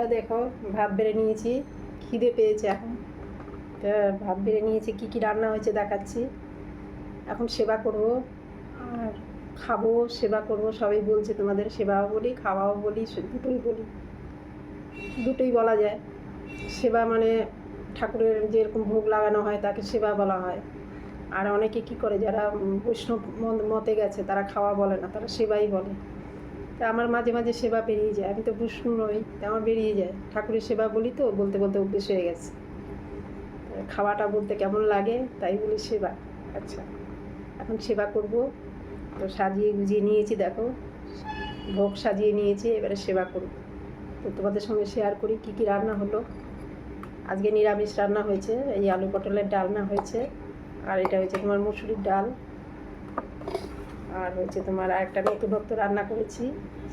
বন্ধুরা দেখো ভাব বেড়ে নিয়েছি, খিদে পেয়েছে এখন। ভাত বেড়ে নিয়েছি, কী কী রান্না হয়েছে দেখাচ্ছি। এখন সেবা করব, আর খাব, সেবা করব, সবাই বলছে তোমাদের, সেবাও বলি, খাওয়াও বলি দুটোই বলি। দুটোই বলা যায়। সেবা মানে ঠাকুরের যেরকম ভোগ লাগানো হয়, তাকে সেবা বলা হয়। আর অনেকে কি করে, যারা বৈষ্ণব মতে গেছে, তারা খাওয়া বলে না, তারা সেবাই বলে। তা আমার মাঝে মাঝে সেবা বেরিয়ে যায়। আমি তো বিষ্ণু নই, তা আমার বেরিয়ে যায়। ঠাকুরের সেবা বলি তো, বলতে বলতে অভ্যেস হয়ে গেছে। খাওয়াটা বলতে কেমন লাগে, তাই বলি সেবা। আচ্ছা এখন সেবা করব। তো সাজিয়ে গুজিয়ে নিয়েছি, দেখো। ভোগ সাজিয়ে নিয়েছি, এবারে সেবা করব। তো তোমাদের সঙ্গে শেয়ার করি কী কী রান্না হলো। আজকে নিরামিষ রান্না হয়েছে, এই আলু পটলের ডালনা হয়েছে। আর এটা হয়েছে তোমার মুসুরির ডাল। আর হচ্ছে তোমার আরেকটা নতুনত্ব রান্না করেছি,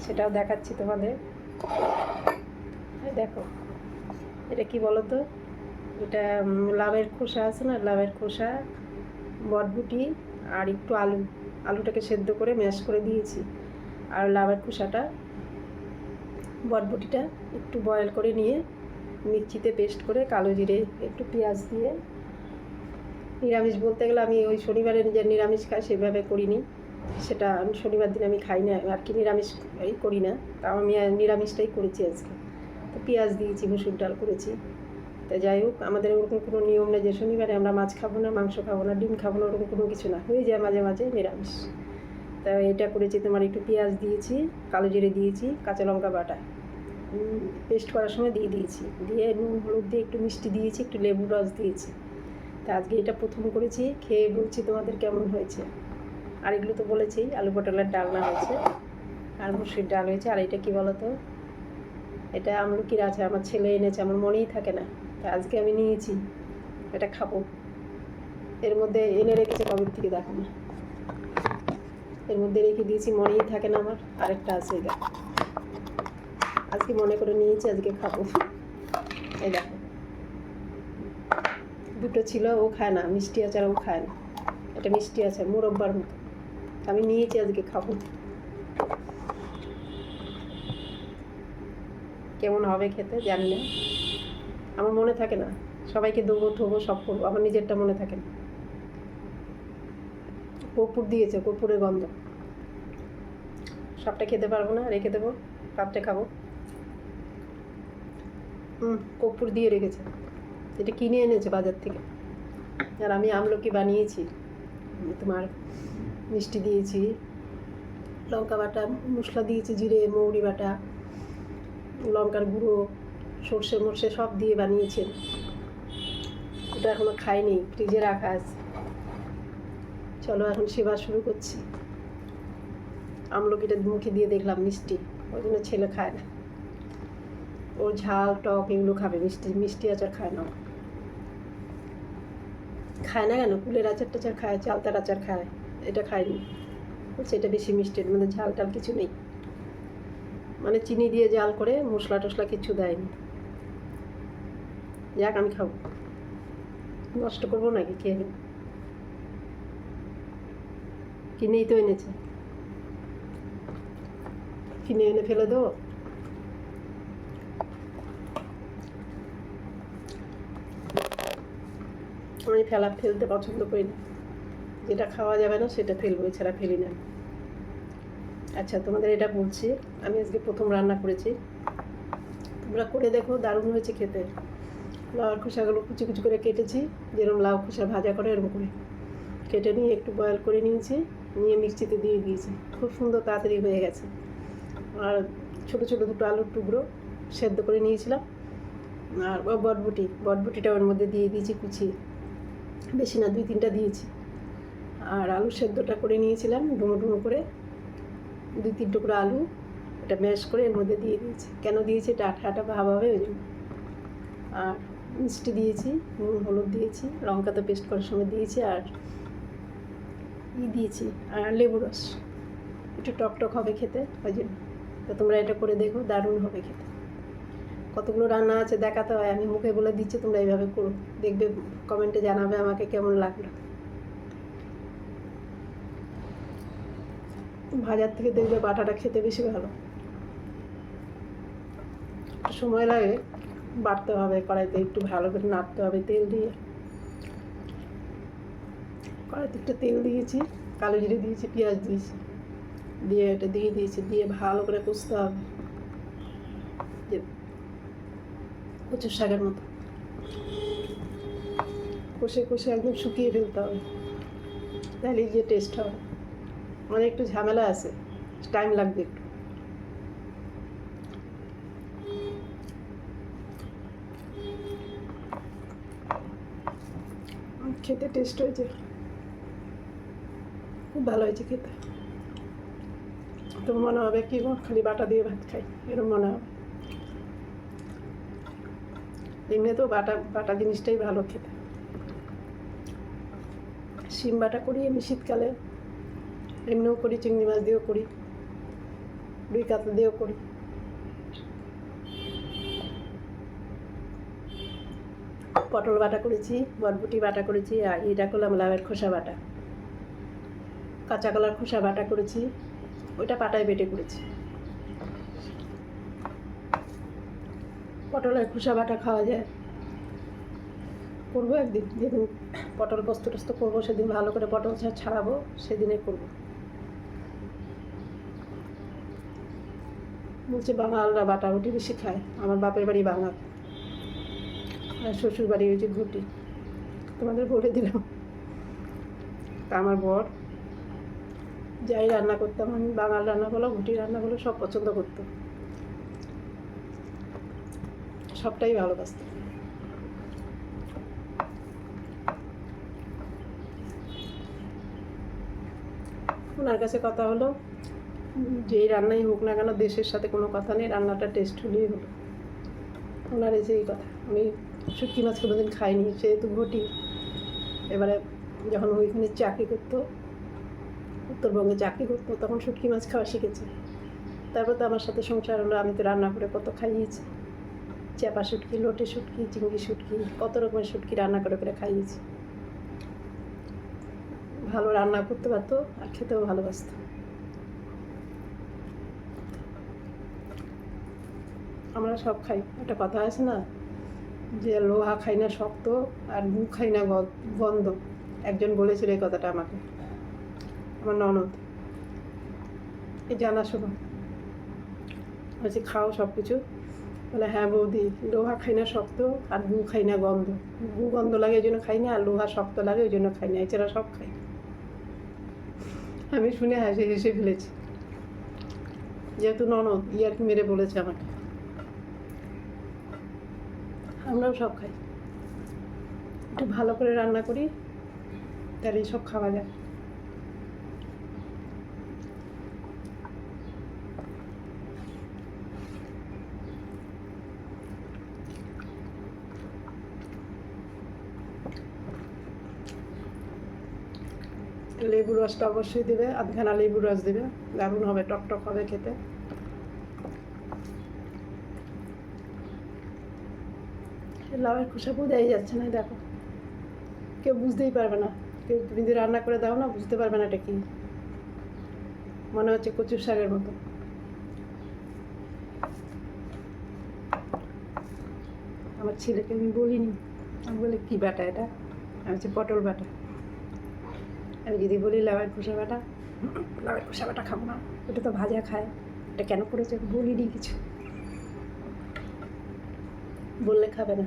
সেটাও দেখাচ্ছি তোমাদের। দেখো, এটা কি বলো তো এটা লাভের খোসা আছে না? লাভের খোসা, বটবুটি আর একটু আলু। আলুটাকে সেদ্ধ করে ম্যাশ করে দিয়েছি। আর লাভের খোসাটা, বটবুটিটা একটু বয়েল করে নিয়ে মিক্সিতে পেস্ট করে কালো জিরে, একটু পেঁয়াজ দিয়ে নিরামিষ বলতে গেলে আমি ওই শনিবারে নিজের নিরামিষ খাই, সেভাবে করিনি। সেটা আমি শনিবার দিন আমি খাই না, আর কি নিরামিষ এই করি না, তাও আমি নিরামিষটাই করেছি আজকে। তো পেঁয়াজ দিয়েছি মুসুর ডাল করেছি। তা যাই হোক, আমাদের ওরকম কোনো নিয়ম নেই যে শনিবারে আমরা মাছ খাব না, মাংস খাব না, ডিম খাব না, ওরকম কোনো কিছু না, হয়ে যায় মাঝে মাঝে নিরামিষ। তা এটা করেছি, তোমার একটু পেঁয়াজ দিয়েছি, কালো জিরে দিয়েছি, কাঁচা লঙ্কা বাটা। পেস্ট করার সময় দিয়ে দিয়েছি, দিয়ে নুন, হলুদ দিয়ে একটু মিষ্টি দিয়েছি, একটু লেবু রস দিয়েছি। তা আজকে এটা প্রথম করেছি, খেয়ে বলছি তোমাদের কেমন হয়েছে। আর এগুলো তো বলেছি, আলু পটলের ডালনা হয়েছে। আর মুসুর ডাল হয়েছে, আর এটা কি বলো তো এটা আমলকির আছে, আমার ছেলে এনেছে, আমার মনেই থাকে না। তা আজকে আমি নিয়েছি, এটা খাব। এর মধ্যে এনে রেখেছে কবে থেকে দেখো না। এর মধ্যে রেখে দিয়েছি, মনেই থাকে না আমার, আরেকটা আছে এটা আজকে মনে করে নিয়েছি, আজকে খাব। এই দেখো। দুটো ছিল, ও খায় না, মিষ্টি আচার ও খায় না। এটা মিষ্টি আছে, মুরব্বার মতো। আমি নিয়েছি আজকে খাব। কেমন হবে খেতে জানি না। আমার মনে থাকে না, সবাইকে দেবো, থবো, সব করব, আমার নিজেরটা মনে থাকে না। কর্পূর দিয়েছে, কর্পূরের গন্ধ। সবটা খেতে পারব না, রেখে দেবো কাপটা খাব। হুম কর্পূর দিয়ে রেখেছে। এটা কিনে এনেছে বাজার থেকে। আর আমি আমলকি বানিয়েছি। তোমার মিষ্টি দিয়েছি, লঙ্কা বাটা, মশলা দিয়েছি, জিরে, মৌরি বাটা, লঙ্কার গুঁড়ো, সর্ষে মর্ষে সব দিয়ে বানিয়েছে। ওটা এখনও খাইনি, ফ্রিজে রাখা আছে। চলো এখন সেবা শুরু করছি। আমলকিটা মুখে দিয়ে দেখলাম মিষ্টি, ওই জন্য ছেলে খায় না। ওর ঝাল, টক এগুলো খাবে, মিষ্টি মিষ্টি আচার খায় না খায় না কেন? কুলের আচার টাচার খায়, চালতার আচার খায়। এটা বলছে, এটা বেশি মিষ্টি, এর মধ্যে ঝাল টাল কিছু নেই। মানে চিনি দিয়ে জাল করে মশলা টশলা কিছু দেয়নি। যাক, আমি খাব। নষ্ট করব নাকি খেয়ে কিনেই তো এনেছে। কিনে এনে ফেলে দেবো। আমি ফেলা, ফেলতে পছন্দ করি না। যেটা খাওয়া যাবে না সেটা ফেলব, এছাড়া ফেলি না। আচ্ছা তোমাদের এটা বলছি, আমি আজকে প্রথম রান্না করেছি। তোমরা করে দেখো, দারুণ হয়েছে খেতে। লাউর খোসাগুলো কুচি কুচি করে কেটেছি, যেরকম লাউ খোসা ভাজা করে এরকম করে। কেটে নিয়ে একটু বয়েল করে নিয়েছি, নিয়ে মিক্সিতে দিয়ে দিয়েছি। খুব সুন্দর তাড়াতাড়ি হয়ে গেছে। আর ছোটো ছোটো দুটো আলুর টুকরো সেদ্ধ করে নিয়েছিলাম। আর বটবুটি, বটবুটিটা ওর মধ্যে দিয়ে দিয়েছি কুচি। বেশি না, দুই তিনটা দিয়েছি। আর আলু সেদ্ধটা করে নিয়েছিলাম, ডুমো ডুমো করে। দুই তিন টুকরো আলু, এটা ম্যাশ করে এর মধ্যে দিয়ে দিয়েছি। কেন দিয়েছি? এটা আঠা আঠা ভাব হবে, ওই জন্য। আর মিষ্টি দিয়েছি, নুন, হলুদ দিয়েছি, লঙ্কা তো পেস্ট করার সময় দিয়েছি, আর ই দিয়েছি, আর লেবু রস। একটু টক টক হবে খেতে, ওই জন্য। তো তোমরা এটা করে দেখো, দারুণ হবে খেতে। কতগুলো রান্না আছে দেখাতে হয়, আমি মুখে বলে দিচ্ছি, তোমরা এইভাবে করো। দেখবে, কমেন্টে জানাবে আমাকে কেমন লাগল। ভাজার থেকে দেখবে বাটাটা খেতে বেশি ভালো। সময় লাগে, বাটতে হবে, কড়াইতে একটু ভালো করে নাড়তে হবে তেল দিয়ে। কড়াইতে একটু তেল দিয়েছি, কালো জিরে দিয়েছি, পেঁয়াজ দিয়েছি। দিয়ে এটা দিয়ে দিয়েছি, দিয়ে ভালো করে কষতে হবে। যে কচুর শাকের মতো। কষে কষে একদম শুকিয়ে ফেলতে হবে। তাহলে যে টেস্ট হবে। মানে একটু ঝামেলা আছে টাইম লাগবে একটু। খেতে টেস্ট হয়েছে। খুব ভালো হয়েছে খেতে। তো মনে হবে কি খালি বাটা দিয়ে ভাত খাই এরকম মনে হবে। এমনি তো বাটা বাটা জিনিসটাই ভালো খেতে। শিম বাটা করি আমি শীতকালে। এমনিও করি, চিংড়ি মাছ দিয়েও করি, রুই কাতলা দিয়েও করি। পটল বাটা করেছি, বরবটি বাটা করেছি, আর এটা করলাম লাউয়ের খোসা বাটা। কাঁচা কলার খোসা বাটা করেছি, ওইটা পাটায় বেটে করেছি। পটলের খোসা বাটা খাওয়া যায়। করব একদিন, যেদিন পটল পোস্ত টোস্ত করব, সেদিন ভালো করে পটল ছাড়াবো, সেদিনে করব। বলছে, বাঙালরা বাটা রুটি বেশি খায়। আমার বাপের বাড়ি বাঙাল আর শ্বশুর বাড়ি হয়েছে ঘুটি। তোমাদের বলে দিলাম। তা আমার বর যাই রান্না করতাম, আমি বাঙাল রান্না বলো, ঘুটি রান্না বলো, সব পছন্দ করতো। সবটাই ভালোবাসত। ওনার কাছে কথা হলো যেই রান্নাই হোক না কেন দেশের সাথে কোনো কথা নেই, রান্নাটা টেস্ট হলেই হলো। ওনার যে এই কথা, আমি শুটকি মাছ কোনোদিন খাইনি, সেহেতু ঘটি। এবারে যখন ওইখানে চাকরি করতো, উত্তরবঙ্গে চাকরি করতো, তখন শুটকি মাছ খাওয়া শিখেছে। তারপর তো আমার সাথে সংসার হলো, আমি তো রান্না করে কত খাইয়েছি। চাপা শুটকি, লোটে শুটকি, চিংড়ি শুটকি, কত রকমের শুটকি রান্না করে করে খাইয়েছি। ভালো রান্না করতে পারতো আর খেতেও ভালোবাসতো। আমরা সব খাই। একটা কথা আছে না? যে লোহা খাই না শক্ত আর গু খাই না গন্ধ। একজন বলেছিল এই কথাটা আমাকে। আমার ননদ। এই জানাশোনা। বলছি, খাও সব কিছু বলে হ্যাঁ বৌদি, লোহা খাই না শক্ত আর গু খাই না গন্ধ। গু গন্ধ লাগে ওই জন্য খাই না আর লোহা শক্ত লাগে ওই জন্য খাই না, এছাড়া সব খাই। আমি শুনে হাসি হেসে ফেলেছি। যেহেতু ননদ ইয়ার্কি মেরে বলেছে আমাকে। আমরাও সব খাই। একটু ভালো করে রান্না করি, তাহলে সব খাওয়া যায়। লেবু রসটা অবশ্যই দেবে, আধখানা লেবু রস দেবে। দারুণ হবে টক টক হবে খেতে। লাউয়ের খোসা বোঝাই যাচ্ছে না, দেখো। কেউ বুঝতেই পারবে না। কেউ তুমি যদি রান্না করে দাও না, বুঝতে পারবে না এটা কি। মনে হচ্ছে কচুর শাকের মতো। আমার ছেলেকে আমি বলিনি। আমি বলি, কী বাটা এটা? আমি হচ্ছে পটল বাটা। আমি যদি বলি, লাউয়ের খোসা বাটা? লাউয়ের খোসা বাটা খাব না। ওটা তো ভাজা খায়। এটা কেন করেছে? বলিনি কিছু। বললে খাবে না।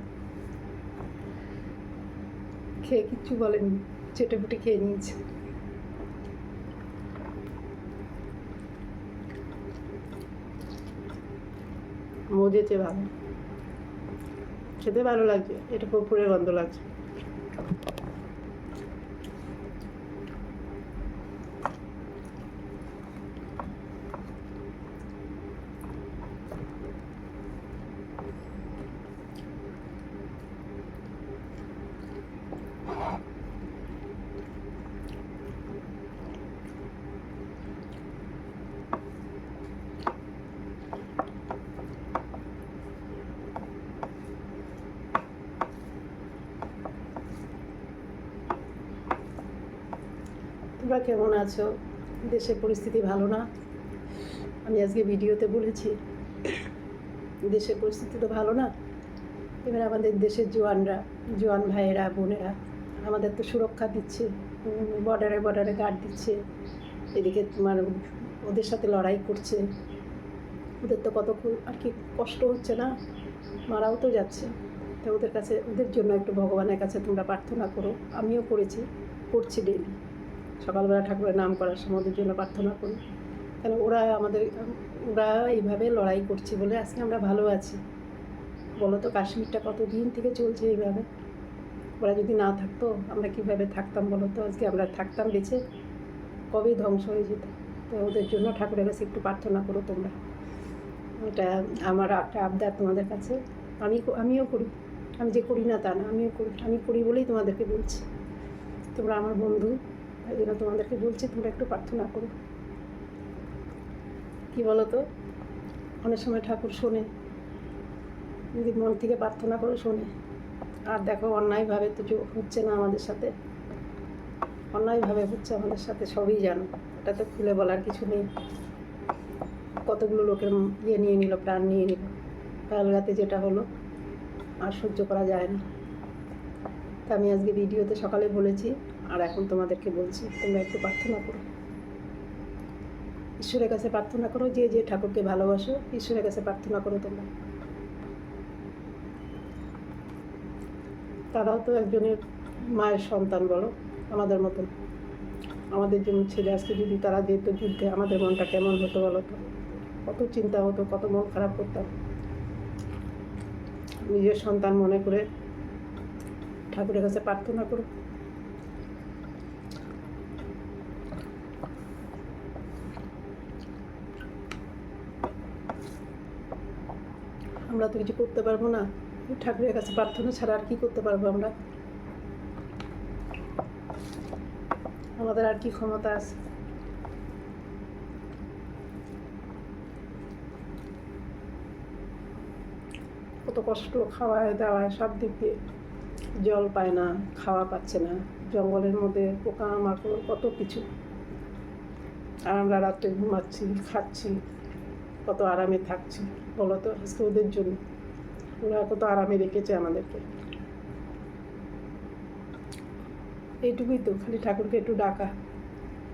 খেয়ে কিচ্ছু বলেনি চেটে ফুটে খেয়ে নিয়েছে। মজেছে ভালো। খেতে ভালো লাগছে, এটা পুকুরের গন্ধ লাগছে। তোমরা কেমন আছো? দেশের পরিস্থিতি ভালো না? আমি আজকে ভিডিওতে বলেছি, দেশের পরিস্থিতি তো ভালো না। এবার আমাদের দেশের জোয়ানরা জোয়ান ভাইয়েরা, বোনেরা, আমাদের তো সুরক্ষা দিচ্ছে, বর্ডারে বর্ডারে গার্ড দিচ্ছে, এদিকে তোমার ওদের সাথে লড়াই করছে। ওদের তো কত আর কি কষ্ট হচ্ছে না? মারাও তো যাচ্ছে। তো ওদের কাছে ওদের জন্য একটু ভগবানের কাছে তোমরা প্রার্থনা করো। আমিও করেছি, করছি ডেলি সকালবেলা ঠাকুরের নাম করার সময় ওদের জন্য প্রার্থনা করি। কেন ওরা আমাদের, ওরা এইভাবে লড়াই করছে বলে আজকে আমরা ভালো আছি। বলো তো কাশ্মীরটা কত দিন থেকে চলছে এইভাবে? ওরা যদি না থাকতো, আমরা কীভাবে থাকতাম বলো তো? আজকে আমরা থাকতাম বেঁচে কবেই ধ্বংস হয়ে যেত? তো ওদের জন্য ঠাকুরের কাছে একটু প্রার্থনা করো তোমরা। এটা আমার একটা আবদার তোমাদের কাছে। আমি আমিও করি। আমি যে করি না তা না, আমিও করি। আমি করি বলেই তোমাদেরকে বলছি। তোমরা আমার বন্ধু। তাই জন্য তোমাদেরকে বলছি, তোমরা একটু প্রার্থনা করো। কী বলো তো অনেক সময় ঠাকুর শোনে। যদি মন থেকে প্রার্থনা করে, শোনে। আর দেখো, অন্যায়ভাবে তো হচ্ছে না আমাদের সাথে। অন্যায়ভাবে হচ্ছে আমাদের সাথে, সবই জানো। এটা তো খুলে বলার কিছু নেই। কতগুলো লোকের ইয়ে নিয়ে নিল, প্রাণ নিয়ে নিল। পালগাতে যেটা হলো, আর সহ্য করা যায় না। তা আমি আজকে ভিডিওতে সকালে বলেছি আর এখন তোমাদেরকে বলছি, তোমরা একটু প্রার্থনা করো। ঈশ্বরের কাছে প্রার্থনা করো, যে যে ঠাকুরকে ভালোবাসো, ঈশ্বরের কাছে প্রার্থনা করো তোমরা। তারাও তো একজনের মায়ের সন্তান বলো, আমাদের মতন। আমাদের জন্য ছেলে আজকে যদি তারা যেত যুদ্ধে, আমাদের মনটা কেমন হতো বলো তো? কত চিন্তা হতো, কত মন খারাপ করতাম। নিজের সন্তান মনে করে ঠাকুরের কাছে প্রার্থনা করো। আমরা তো কিছু করতে পারব না। ঠাকুরের কাছে প্রার্থনা ছাড়া আর কি করতে পারব আমরা? আমাদের আর কি ক্ষমতা আছে? কত কষ্ট খাওয়ায়, দাওয়ায় সব দিক দিয়ে জল পায় না, খাওয়া পাচ্ছে না। জঙ্গলের মধ্যে পোকা মাকড় কত কিছু। আর আমরা রাত্রে ঘুমাচ্ছি, খাচ্ছি। কত আরামে থাকছি বলো তো আজকে ওদের জন্য। ওরা কত আরামে রেখেছে আমাদেরকে। এইটুকুই তো, খালি ঠাকুরকে একটু ডাকা।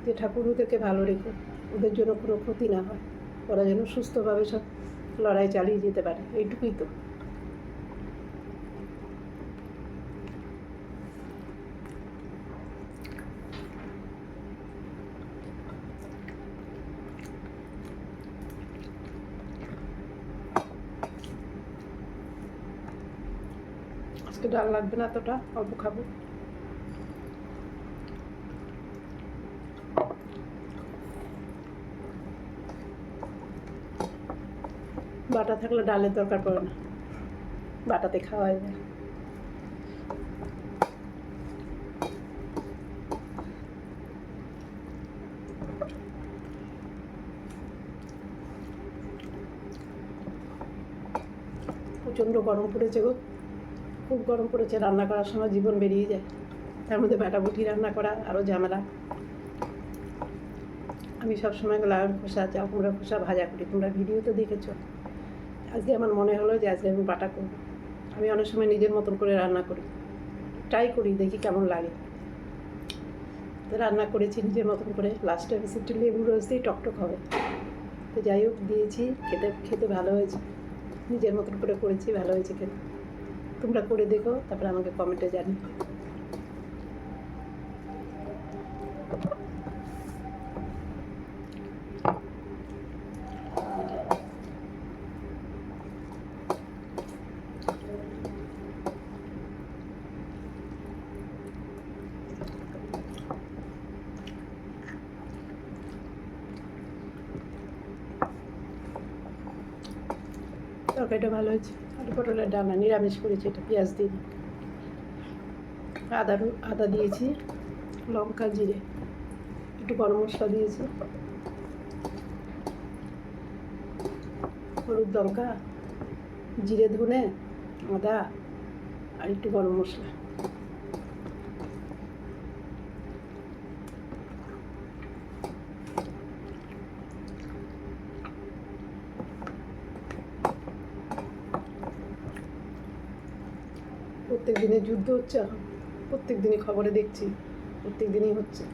যে ঠাকুর ওদেরকে ভালো রেখো, ওদের জন্য কোনো ক্ষতি না হয়। ওরা যেন সুস্থভাবে সব লড়াই চালিয়ে যেতে পারে, এইটুকুই তো। আজকে ডাল লাগবে না এতটা, অল্প খাব। বাটা থাকলে ডালের দরকার পড়ে না। বাটাতে খাওয়া যায়। প্রচণ্ড গরম পড়েছে গো। খুব গরম পড়েছে, রান্না করার সময় জীবন বেরিয়ে যায়। তার মধ্যে বাটাবুটি রান্না করা, আরও ঝামেলা। আমি সবসময় লাউয়ের খোসা চা কুমড়া, খোসা ভাজা করি। তোমরা ভিডিও তো দেখেছ। আজকে আমার মনে হলো যে আজকে আমি বাটা করব। আমি অনেক সময় নিজের মতন করে রান্না করি। ট্রাই করি, দেখি কেমন লাগে। তো রান্না করেছি নিজের মতন করে। লাস্টে আমি একটু লেবু রস দিয়ে টকটক হবে। তো যাই হোক, দিয়েছি। খেতে খেতে ভালো হয়েছে। নিজের মতন করে করেছি, ভালো হয়েছে খেতে। তোমরা করে দেখো তারপরে আমাকে কমেন্টে জানি তরকারিটা ভালো হয়েছে। পটলের ডানা, নিরামিষ করেছি এটা পেঁয়াজ দিন আদা আদা দিয়েছি, লঙ্কা, জিরে, একটু গরম মশলা দিয়েছি। হলুদ লঙ্কা, জিরে, ধনে, আদা আর একটু গরম মশলা প্রত্যেক দিনে যুদ্ধ হচ্ছে এখন। প্রত্যেক দিনই খবরে দেখছি প্রত্যেক দিনই হচ্ছে।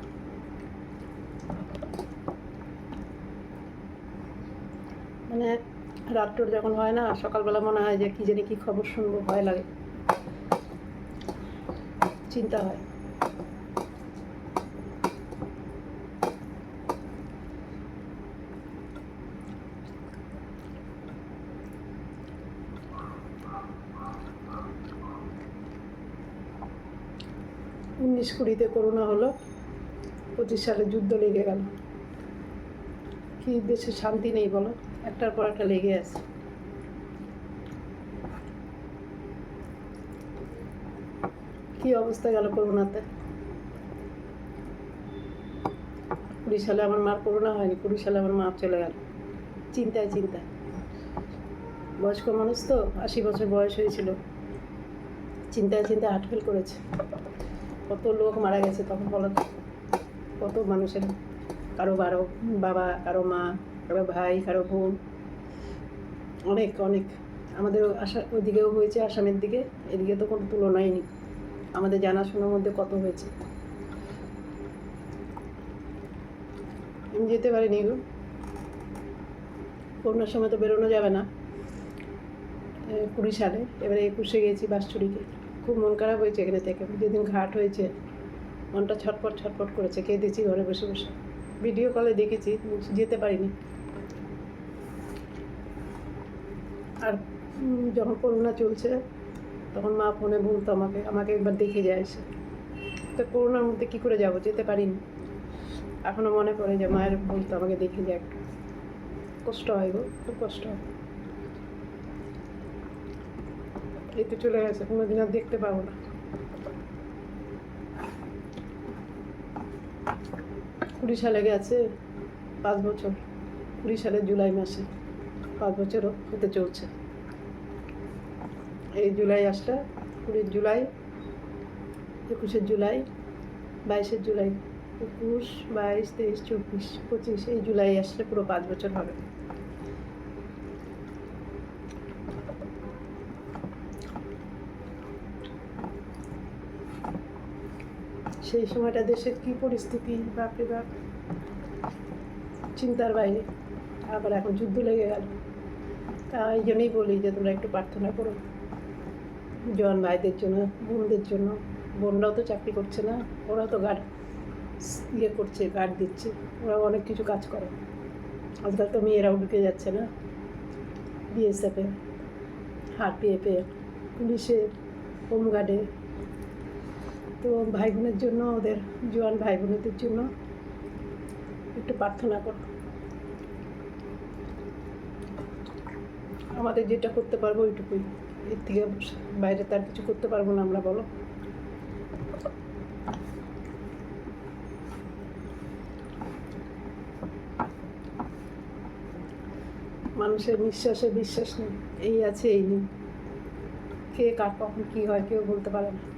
মানে রাত্রর যখন হয় না, সকালবেলা মনে হয় যে কী জানি কী খবর শুনব, ভয় লাগে। চিন্তা হয়। উনিশ কুড়িতে করোনা হলো, পঁচিশ সালে যুদ্ধ লেগে গেল। কি দেশে শান্তি নেই বলো? একটার পর একটা লেগে আছে। কি অবস্থা গেল করোনাতে? কুড়ি সালে আমার মার করোনা হয়নি, কুড়ি সালে আমার মা চলে গেল। চিন্তায় চিন্তায়। বয়স্ক মানুষ তো, আশি বছর বয়স হয়েছিল। চিন্তায় চিন্তায় হার্ট ফেল করেছে। কত লোক মারা গেছে তখন বলো কত মানুষের, কারও বারো, বাবা, কারও মা, কারও ভাই, কারও বোন। অনেক অনেক। আমাদের আশা ওইদিকেও হয়েছে আসামের দিকে, এদিকে তো কোনো তুলনাই নেই। আমাদের জানাশোনার মধ্যে কত হয়েছে? যেতে পারিনি গো। করোনার সময় তো বেরোনো যাবে না। কুড়ি সালে, এবারে একুশে গেছি বাসচুরিকে খুব মন খারাপ হয়েছে এখানে থেকে। যেদিন ঘাট হয়েছে, মনটা ছটপট ছটপট করেছে কেঁদেছি ঘরে বসে বসে। ভিডিও কলে দেখেছি, যেতে পারিনি। আর যখন করোনা চলছে, তখন মা ফোনে বলতো আমাকে আমাকে একবার দেখে যায় এসে। তো করোনার মধ্যে কী করে যাব? যেতে পারিনি। এখনও মনে পড়ে যে, মায়ের বলতো আমাকে দেখে যায় কষ্ট হয় গো, খুব কষ্ট হয়। এই তো চলে গেছে, কোনোদিন আর দেখতে পাবো না। কুড়ি সালে গেছে, পাঁচ বছর। কুড়ি সালের জুলাই মাসে, পাঁচ বছরও হতে চলছে। এই জুলাই আসলে কুড়ির জুলাই, একুশে জুলাই বাইশের জুলাই, একুশ, বাইশ, তেইশ, চব্বিশ, পঁচিশ, এই জুলাই আসলে পুরো পাঁচ বছর হবে। সেই সময়টা দেশের কী পরিস্থিতি বাপরে বাপ চিন্তার বাইরে। আবার এখন যুদ্ধ লেগে গেল। তা এই জন্যই বলি যে তোমরা একটু প্রার্থনা করো। জওয়ান ভাইদের জন্য, বোনদের জন্য। বোনরাও তো চাকরি করছে না, ওরাও তো গার্ড ইয়ে করছে গার্ড দিচ্ছে। ওরাও অনেক কিছু কাজ করে। আজকাল তো মেয়েরাও ঢুকে যাচ্ছে না। বিএসএফে হারপিএফে পুলিশে হোমগার্ডে তো ভাই বোনের জন্য, ওদের জোয়ান ভাই বোনেদের জন্য একটু প্রার্থনা করো। আমাদের যেটা করতে পারব ওইটুকুই। এর থেকে বাইরে তার কিছু করতে পারব না আমরা, বলো। মানুষের নিঃশ্বাসে বিশ্বাস নেই, এই আছে, এই নেই। কে কার কখন কী হয়, কেউ বলতে পারে না।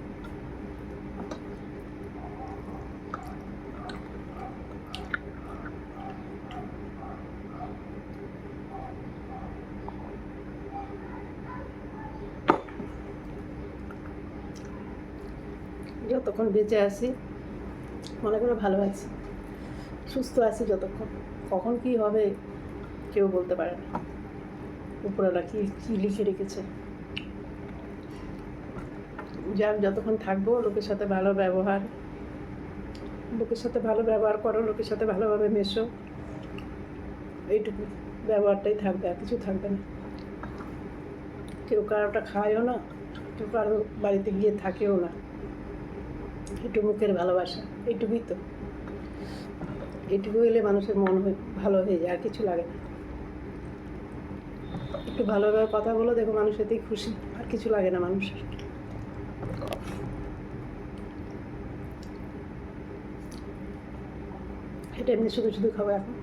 যতক্ষণ বেঁচে আছি, মনে করে ভালো আছি, সুস্থ আছি যতক্ষণ। কখন কি হবে, কেউ বলতে পারে না। উপরওয়ালা কি, কী লিখে রেখেছে? যার যতক্ষণ থাকব, লোকের সাথে ভালো ব্যবহার, লোকের সাথে ভালো ব্যবহার করো, লোকের সাথে ভালোভাবে মেশো। এইটুকু ব্যবহারটাই থাকবে, আর কিছু থাকবে না। কেউ কারোটা খায়ও না, কেউ কারও বাড়িতে গিয়ে থাকেও না। একটু মুখের ভালোবাসা, এইটুকুই তো। এইটুকু হলে মানুষের মন ভালো হয়ে যায়, আর কিছু লাগে না। একটু ভালোভাবে কথা বলো, দেখো মানুষ এতেই খুশি, আর কিছু লাগে না মানুষের। এটা এমনি শুধু শুধু খাব এখন।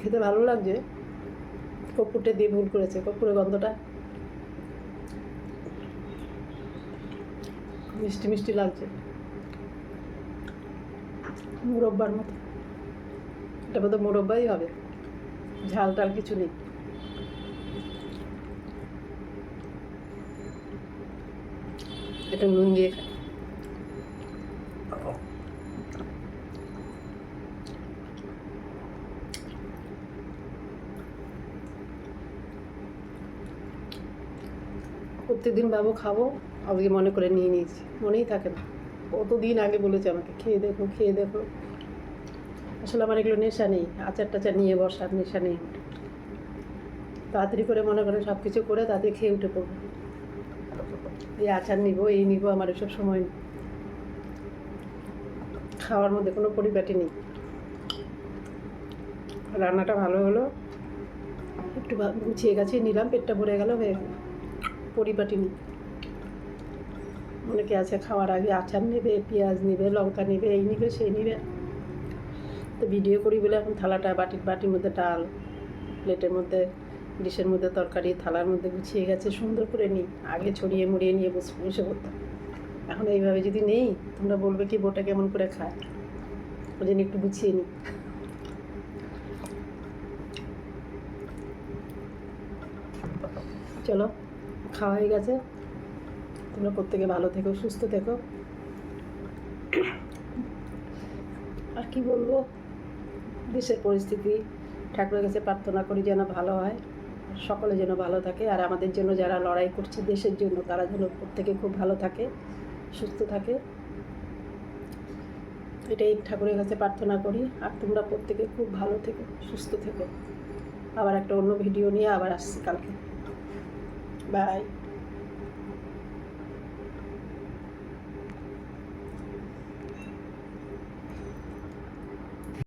খেতে ভালো লাগছে, কর্পূরটা দিয়ে ভুল করেছে, কর্পূরের গন্ধটা। মিষ্টি মিষ্টি লাগছে। মুরব্বার মতো। এটা বোধহয় মুরব্বাই হবে। ঝাল টাল কিছু নেই। একটু নুন দিয়ে খাই। প্রত্যেকদিন বাবু খাব। আজকে মনে করে নিয়ে নিয়েছি। মনেই থাকে না। কতদিন আগে বলেছে আমাকে, খেয়ে দেখো খেয়ে দেখো। আসলে আমার এগুলো নেশা নেই। আচার টাচার নিয়ে বসার নেশা নেই। তাড়াতাড়ি করে মনে করে সব কিছু করে তাদের খেয়ে উঠে পড়ব। এই আচার নিব, এই নিব, আমার এসব সময় নেই। খাওয়ার মধ্যে কোনো পরিপাটি নেই। রান্নাটা ভালো হলো। একটু গুছিয়ে গাছিয়ে নিলাম, পেটটা ভরে গেল, হয়ে গেল। পরিপাটি নেই। অনেকে আছে? খাওয়ার আগে আচার নেবে, পেঁয়াজ নেবে, লঙ্কা নেবে, এই নেবে, সেই নেবে। তো ভিডিও করি বলে এখন থালাটা বাটির বাটির মধ্যে ডাল, প্লেটের মধ্যে, ডিশের মধ্যে তরকারি, থালার মধ্যে গুছিয়ে গেছে, সুন্দর করে নিই। আগে ছড়িয়ে মুড়িয়ে নিয়ে বসে বসে পড়তাম এখন এইভাবে যদি নেই, তোমরা বলবে কি বোটা কেমন করে খায়? ওই জন্য একটু গুছিয়ে নিই। চলো, খাওয়া হয়ে গেছে। তোমরা প্রত্যেকে ভালো থেকো, সুস্থ থেকো। আর কি বলব? দেশের পরিস্থিতি, ঠাকুরের কাছে প্রার্থনা করি যেন ভালো হয়, সকলে যেন ভালো থাকে। আর আমাদের জন্য যারা লড়াই করছে দেশের জন্য, তারা যেন প্রত্যেকে খুব ভালো থাকে, সুস্থ থাকে। এটাই ঠাকুরের কাছে প্রার্থনা করি। আর তোমরা প্রত্যেকে খুব ভালো থেকো, সুস্থ থেকো। আবার একটা অন্য ভিডিও নিয়ে আবার আসছি কালকে। বাই।